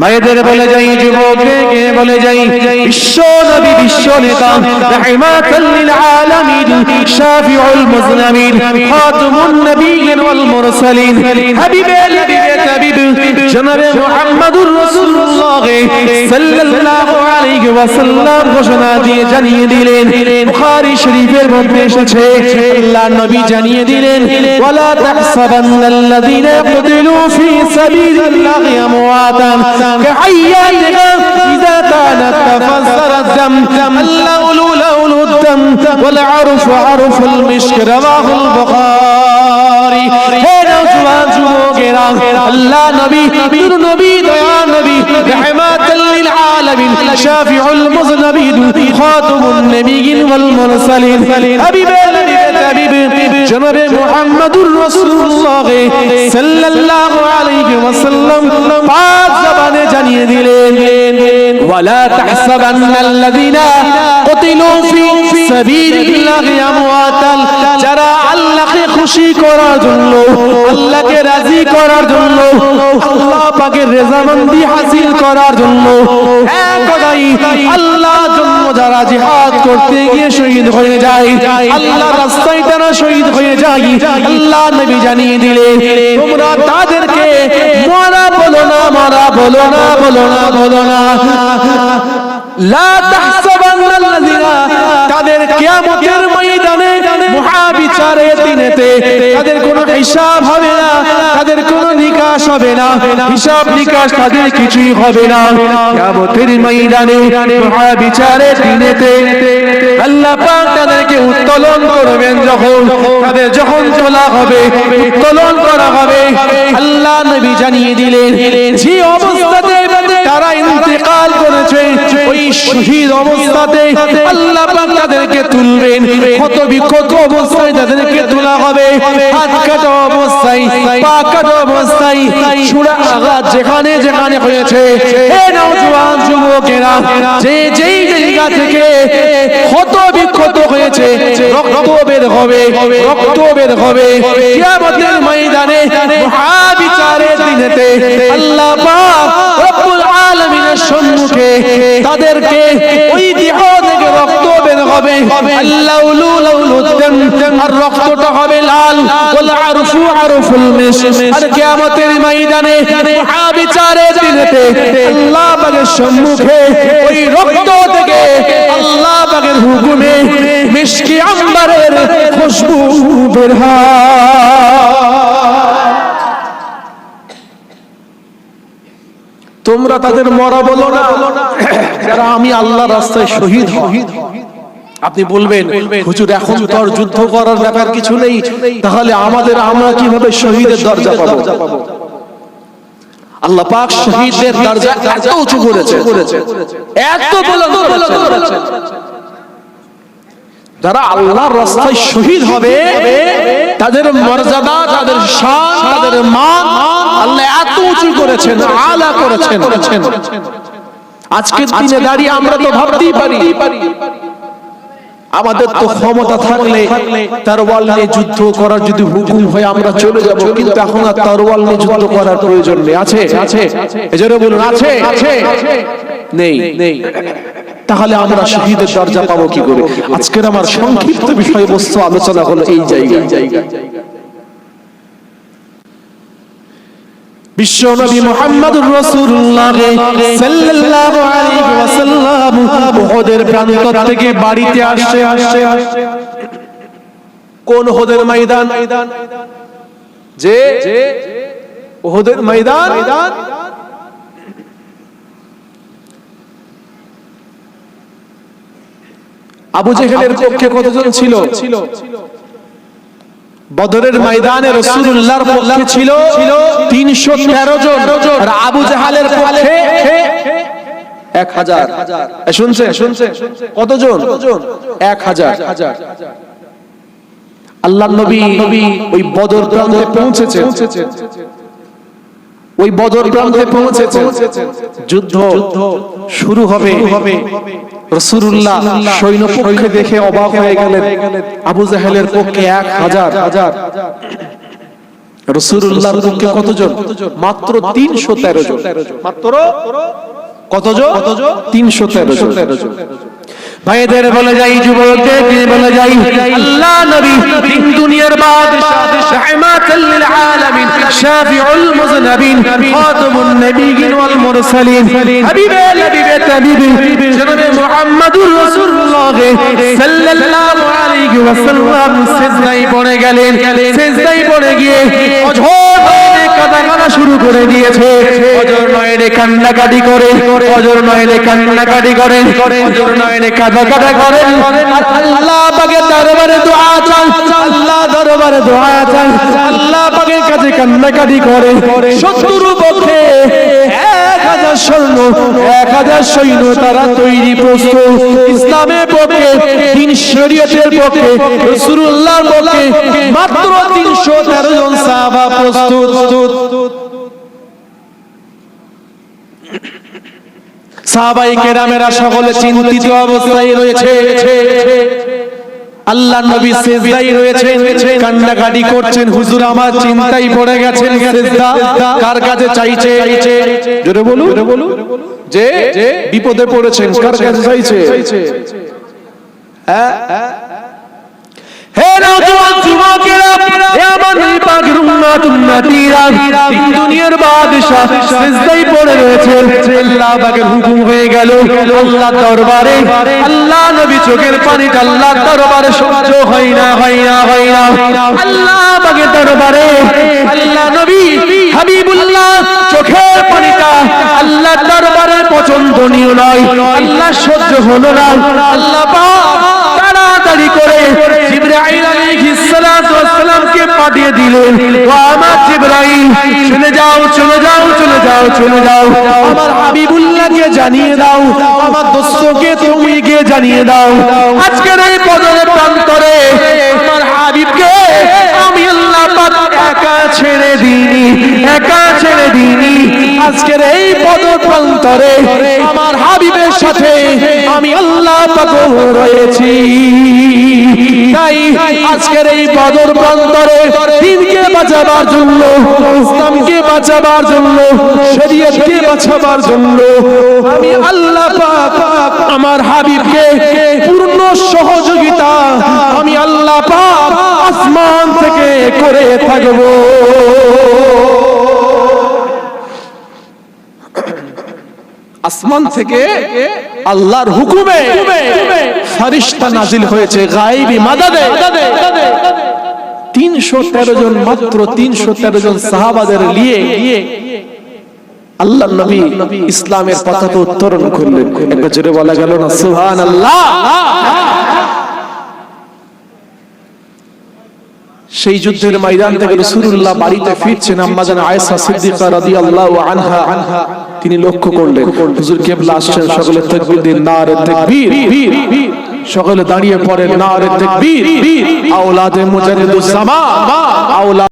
মায়েদের বলে যাই যুবককে বলে যাই বিশ্ব নবী বিশ্ব নেতা রাহমাতাল লিল আলামিন শাফিউল মুজলামিন খাতামুন নবিয়্যিন ওয়াল মুরসালিন, হাবিবে হাবিবে হাবিব জনাবে মুহাম্মদুর রাসূলুল্লাহ, সাল্লাল্লাহু আলাইহি ওয়াসাল্লাম ঘোষণা দিয়ে জানিয়ে দিলেন, বুখারী শরীফের মধ্যে এসেছে, আল্লাহর নবী জানিয়ে দিলেন, ওয়ালা তাহসাবান্নাল্লাযীনা ইয়াকতুলু ফী সাবীলিল্লাহি আমওয়াতান কাহাইয়াতিন ইযা কানাত তাফাসসারাত দাম, আল্লাহ উলুলা দাম, ওয়াল আরফু আরফুল মিশক, রাওয়াহুল বুখারী। হে নওজওয়ান যুবকেরা, আল্লাহ নবী নবী আলামিন শাফিউল মুজনবিন খাতামুন নবিয়িন ওয়াল মুরসালিন হাবিবে হাবিবে জনাবে মুহাম্মদুর রাসূলুল্লাহ সাল্লাল্লাহু আলাইহি ওয়াসাল্লাম পাঁচ জবানে জানিয়ে দিলেন ওয়ালা তাহসাবান্নাল্লাযীনা কুতিলু ফি সাবিলিল্লাহি আমওয়াতাল যারা আল্লাহকে খুশি করার জন্য, আল্লাহকে রাজি করার জন্য, আল্লাহ পাকের রেজামন্দি হাসিল করার জন্য জন্য যারা জিহাদ করতে গিয়ে শহীদ হয়ে যায়, আল্লাহ রাস্তায় তারা শহীদ হয়ে যায়, আল্লাহ নবী জানিয়ে দিলেন তোমরা তাদেরকে মারা বলো না, মারা বলো না বলো না বলো না। লা তাহসাবান্নাল্লাযিনা তাদের কিয়ামতের মহাবিচারে দিনেতে তাদের কোনো হিসাব হবে না তাদের কোনো নিকাশ হবে না হিসাব নিকাশ তাদের কিছুই হবে না। কিয়ামতের ময়দানে মহাবিচারে দিনেতে আল্লাহ পাক তাদেরকে উত্তোলন করবেন যখন তাদের যখন তোলা হবে উত্তোলন করা হবে। আল্লাহ নবী জানিয়ে দিলেন যে অবস্থাতে তারা ইন্তেকাল করেছে ওই শহীদ অবস্থাতে আল্লাহ পাক তাদেরকে তুলবেন ক্ষত বিক্ষত অবস্থায় তাদেরকে তোলা হবে। হাত কাটা অবস্থায় পা কাটা অবস্থায়। সুরা আঘাত যেখানে যেখানে হয়েছে। হে নওজোয়ান যুবকেরা যে যেই জায়গা থেকে ক্ষত বিক্ষত হয়েছে রক্ত বের হবে রক্ত বের হবে। কিয়ামতের ময়দানে মহাবিচারের দিনেতে আল্লাহ পাক আলামিনের সম্মুখে, তাদেরকে ওই দেহ থেকে রক্ত বের হবে। আর রক্তটা হবে লাল। আরফু আরফুল আর কিয়ামতের ময়দানে মহাবিচারের দিনেতে আল্লাহ পাকের সম্মুখে ওই রক্ত থেকে আল্লাহ পাকের হুকুমে মিশকি আম্বারের খুশবু বের হয়। তোমরা তাদের মরা বলো না। যারা আমি আল্লাহ রাস্তায় শহীদ হই আপনি বলবেন, হুজুর, এখন তো আর যুদ্ধ করার ব্যাপার কিছু নেই। তাহলে আমাদের আমরা কীভাবে শহীদের দরজা পাবো? আল্লাহ পাক শহীদদের দরজা এত উঁচু করেছে। এত বুলন্দ করেছে। যারা আল্লাহর রাস্তায় শহীদ হবে, তাদের মর্যাদা, তাদের শান, তাদের মান আল্লাহ এত উঁচু করেছেন, আলা করেছেন। আজকের দিনে দাঁড়িয়ে আমরা তো ভাবতেই পারি, আমাদের তো ক্ষমতা থাকলে তরোয়াল নিয়ে যুদ্ধ করার যদি হুকুম হয় আমরা চলে যাব, কিন্তু এখন আর তরোয়াল নিয়ে যুদ্ধ করার প্রয়োজন নেই। আছে? আছে? এজন্য বলুন, আছে? আছে? নেই নেই। তাহলে আমরা শহীদের দরজা পাবো কি করে? আজকের আমার সংক্ষিপ্ত বিষয়বস্তু আলোচনা হলো এই জায়গায়। বিশ্ব নবী মুহাম্মদুর রাসূলুল্লাহ সাল্লাল্লাহু আলাইহি ওয়াসাল্লাম উহুদের প্রান্ত থেকে বাড়িতে আসছে আসছে। কোন উহুদের ময়দান? যে উহুদের ময়দান? আবু জেহেলের পক্ষে কতজন ছিল? বদরের ময়দানে রসুল্লাহর পক্ষে ছিল তিনশো তেরো জন, আর আবু জাহালের পক্ষে এক হাজার। শুনছে শুনছে কতজন? এক হাজার। আল্লাহ নবী ওই বদর প্রান্তে পৌঁছেছে ওই বদর প্রান্তে পৌঁছেছে। যুদ্ধ শুরু হবে। রসুল্লাহ সৈন্য পক্ষে দেখে অবাক হয়ে গেলেন। আবু জাহেলের পক্ষে এক হাজার। হাজার। রসুল্লাহর পক্ষে কতজন? মাত্র তিনশো তেরো জন। মাত্র কতজন? তিনশো তেরো জন। ভাইদের বলে যাই, যুবকদের বলে যাই। আল্লাহ নবী দুনিয়ার বাদশাহ রাহমাতাল লিল আলামিন, শাফিউল মুজনাবিন, খাতামুন নবিয়িন ওয়াল মুরসালিন। হাবিবে হাবিবে তাবিবি, জনাবে মুহাম্মদুর রাসূলুল্লাহ সাল্লাল্লাহু আলাইহি ওয়াসাল্লাম সিজদায় পড়ে গেলেন। সিজদায় পড়ে গিয়ে অঝোর কাদা শুরু করে দিয়েছে। অজর নয়নে কান্নাকাটি করে অজর নয়নে কান্নাকাটি করে অজর নয়নে কাদা কাদা করেন আল্লাহ পাকের দরবারে দোয়া চান আল্লাহ দরবারে দোয়া চান আল্লাহ পাকের কাছে কান্নাকাটি করে। শত্রু পক্ষে সৈন্য তারা তৈরি প্রস্তুত। মাত্র তিনশো তেরো জন সাহাবা প্রস্তুত। সাহাবাই কেরামেরা সকলে চিন্তিত অবস্থায় রয়েছে। আল্লাহ নবী সেজদাই রয়েছেন কান্নাকাটি করছেন। হুজুর আমার চিন্তাই পড়ে গেছেন। কার কাছে চাইছে? জোরে বলুন। যে বিপদে পড়েছেন, কার কাছে চাইছে? হ্যাঁ? হে নওজোয়ান আল্লাহ পাকের চোখের পানিটা আল্লাহ দরবারে সহ্য হয় না হয় না আল্লাহ পাকের দরবারে হাবিবুল্লাহ চোখের পানিটা আল্লাহ দরবারে পছন্দনীয় নয়, আল্লাহ সহ্য হলো না, আল্লাহ পাঠিয়ে দিলেন। ও আমার জিবরাইল, চলে যাও চলে যাও চলে যাও চলে যাও। আমার হাবিবুল্লাহকে জানিয়ে দাও, আমার দোস্তকে তুমি গিয়ে জানিয়ে দাও। আজকের এই পদরে প্রান্তরে আমার হাবিবকে আমি আল্লাহ পাক একা ছেড়ে দিইনি, একা ছেড়ে দিইনি। আজকের এই পদ প্রান্তরে আমার হাবিবের সাথে আমি আল্লাহ রয়েছি। তাই আজকের এই বদর প্রান্তরে দিনকে বাঁচাবার জন্য, ইসলামকে বাঁচাবার জন্য, শরীয়তকে বাঁচাবার জন্য আমি আল্লাহ পাক আমার হাবিবকে পূর্ণ সহযোগিতা আমি আল্লাহ পাক আসমান থেকে করে থাকব। আসমান থেকে আল্লাহর হুকুমে ফারিস্তা নাজিল হয়েছে গাইবি মাদাদে। তিনশো তেরো জন মাত্র তিনশো তেরো জন সাহাবাদের নিয়ে আল্লাহ নবী ইসলামের পতাকা উত্তরণ করলেন। একবার জোরে বলা গেল না সুহান আল্লাহ সেই যুদ্ধের ময়দান থেকে রাসূলুল্লাহ বাড়িতে ফিরছেন আম্মাজান আয়েশা সিদ্দিকা রাদিয়াল্লাহু আনহা। তিনি লক্ষ্য করলেন হুজুর কেবলা আসছেন সকলে তাকবীর দিন নারে তাকবীর। সকলে দাঁড়িয়ে পড়েন নারে তাকবীর। আওলাদে মুজাদ্দিদুস সামা আওলাদ